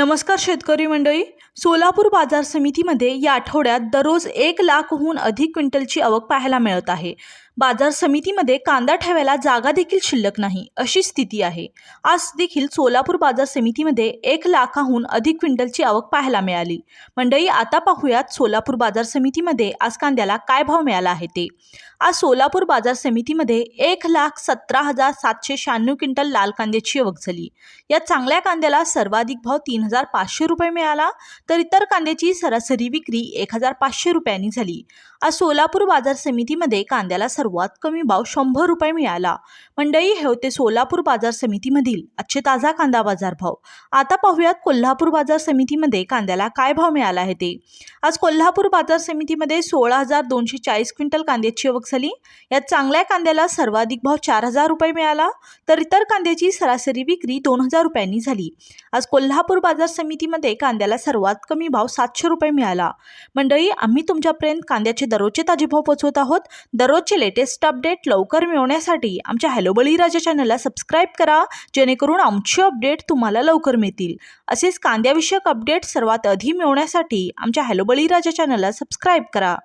नमस्कार शेतकरी मंडळी. सोलापूर बाजार समितीमध्ये या आठवड्यात दररोज एक लाखहून अधिक क्विंटलची आवक पाहायला मिळत आहे. बाजार समितीमध्ये कांदा ठेवायला जागा देखील शिल्लक नाही अशी स्थिती आहे. आज देखील सोलापूर बाजार समितीमध्ये एक लाखाहून अधिक क्विंटलची आवक पाहायला मिळाली. मंडळी आता पाहूयात सोलापूर बाजार समितीमध्ये आज कांद्याला काय भाव मिळाला आहे ते. आज सोलापूर बाजार समितीमध्ये एक लाख सतरा हजार सातशे शहाण्णव क्विंटल लाल कांद्याची आवक झाली. या चांगल्या कांद्याला सर्वाधिक भाव तीन हजार पाचशे रुपये मिळाला तर इतर कांद्याची सरासरी विक्री एक हजार पाचशे रुपयांनी झाली. आज सोलापूर बाजार समितीमध्ये कांद्याला सर्व सर्वात कमी भाव शंभर रुपये मिळाला. मंडई हे होते सोलापूर बाजार समितीमधील आजचे ताजा कांदा बाजार भाव. आता पाहूयात कोल्हापूर बाजार समितीमध्ये कांद्याला काय भाव मिळाला आहे ते. आज कोल्हापूर बाजार समितीमध्ये सोळा हजार दोनशे चाळीस क्विंटल कांद्याची आवक झाली. यात चांगल्या कांद्याला सर्वाधिक भाव चार हजार रुपये मिळाला तर इतर कांद्याची सरासरी विक्री दोन हजार रुपयांनी झाली. आज कोल्हापूर बाजार समितीमध्ये कांद्याला सर्वात कमी भाव सातशे रुपये मिळाला. मंडळी आम्ही तुमच्यापर्यंत कांद्याचे दररोजचे ताजे भाव पोहोचवत आहोत. दररोजचे लेटेस्ट अपडेट लवकर मिळवण्यासाठी आमच्या हॅलो बळीराजा चॅनलला सबस्क्राईब करा जेणेकरून आमचे अपडेट तुम्हाला लवकर मिळतील. असेच कांद्याविषयक अपडेट सर्वात आधी मिळवण्यासाठी आमच्या हॅलो बळीराजा चॅनलला सबस्क्राईब करा.